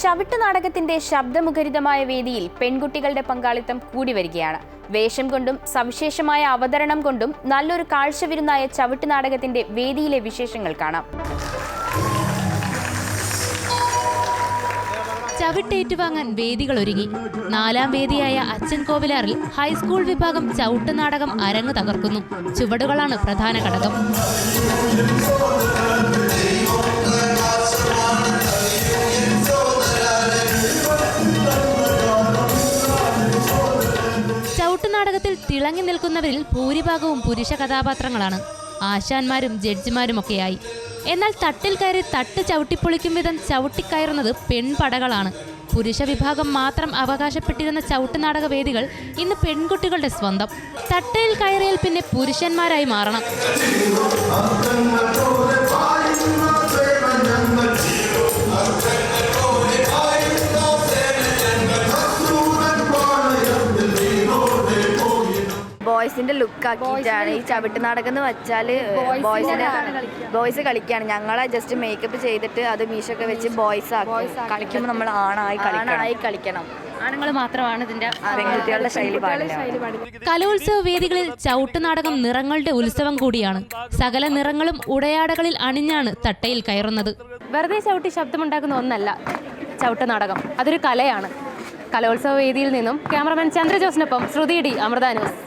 ചവിട്ട് നാടകത്തിന്റെ ശബ്ദമുഖരിതമായ വേദിയിൽ പെൺകുട്ടികളുടെ പങ്കാളിത്തം കൂടി വരികയാണ്. വേഷം കൊണ്ടും സവിശേഷമായ അവതരണം കൊണ്ടും നല്ലൊരു കാഴ്ചവിരുന്നായ ചവിട്ട് നാടകത്തിന്റെ വേദിയിലെ വിശേഷങ്ങൾ കാണാം. ചവിട്ടേറ്റുവാങ്ങാൻ വേദികൾ ഒരുങ്ങി. നാലാം വേദിയായ അച്ഛൻ കോവിലാറിൽ ഹൈസ്കൂൾ വിഭാഗം ചവിട്ട് നാടകം അരങ്ങ് തകർക്കുന്നു. ചുവടുകളാണ് പ്രധാന ഘടകം. നാടകത്തിൽ തിളങ്ങി നിൽക്കുന്നവരിൽ ഭൂരിഭാഗവും പുരുഷ കഥാപാത്രങ്ങളാണ്. ആശാന്മാരും ജഡ്ജിമാരുമൊക്കെയായി. എന്നാൽ തട്ടിൽ കയറി തട്ട് ചവിട്ടിപ്പൊളിക്കും വിധം ചവിട്ടിക്കയറുന്നത് പെൺപടകളാണ്. പുരുഷ വിഭാഗം മാത്രം അവകാശപ്പെട്ടിരുന്ന ചവിട്ട് നാടക വേദികൾ ഇന്ന് പെൺകുട്ടികളുടെ സ്വന്തം. തട്ടയിൽ കയറിയാൽ പിന്നെ പുരുഷന്മാരായി മാറണം. ബോയ്സിന്റെ ലുക്ക് ആക്കിയിട്ടാണ് ഈ ചവിട്ട് നാടകം എന്ന് വെച്ചാൽ ബോയ്സിന്റെ ബോയ്സ് കളിക്കാണ് ഞങ്ങളെ ജസ്റ്റ് മേക്കപ്പ് ചെയ്തിട്ട് അത് മീശൊക്കെ വെച്ച് ബോയ്സ് ആക്കി. കളിക്കുമ്പോൾ നമ്മൾ ആണായി ആണായി കളിക്കണം. ആണുങ്ങൾ മാത്രമാണ് ഇതിന്റെ കലോത്സവ വേദികളിൽ ചവിട്ട് നാടകം നിറങ്ങളുടെ ഉത്സവം കൂടിയാണ്. സകല നിറങ്ങളും ഉടയാടകളിൽ അണിഞ്ഞാണ് തട്ടയിൽ കയറുന്നത്. വെറുതെ ചവിട്ടി ശബ്ദമുണ്ടാക്കുന്ന ഒന്നല്ല ചവിട്ട് നാടകം. അതൊരു കലയാണ്. കലോത്സവ വേദിയിൽ നിന്നും ക്യാമറമാൻ ചന്ദ്രജോസിനൊപ്പം ശ്രുതി ഡി അമൃത ന്യൂസ്.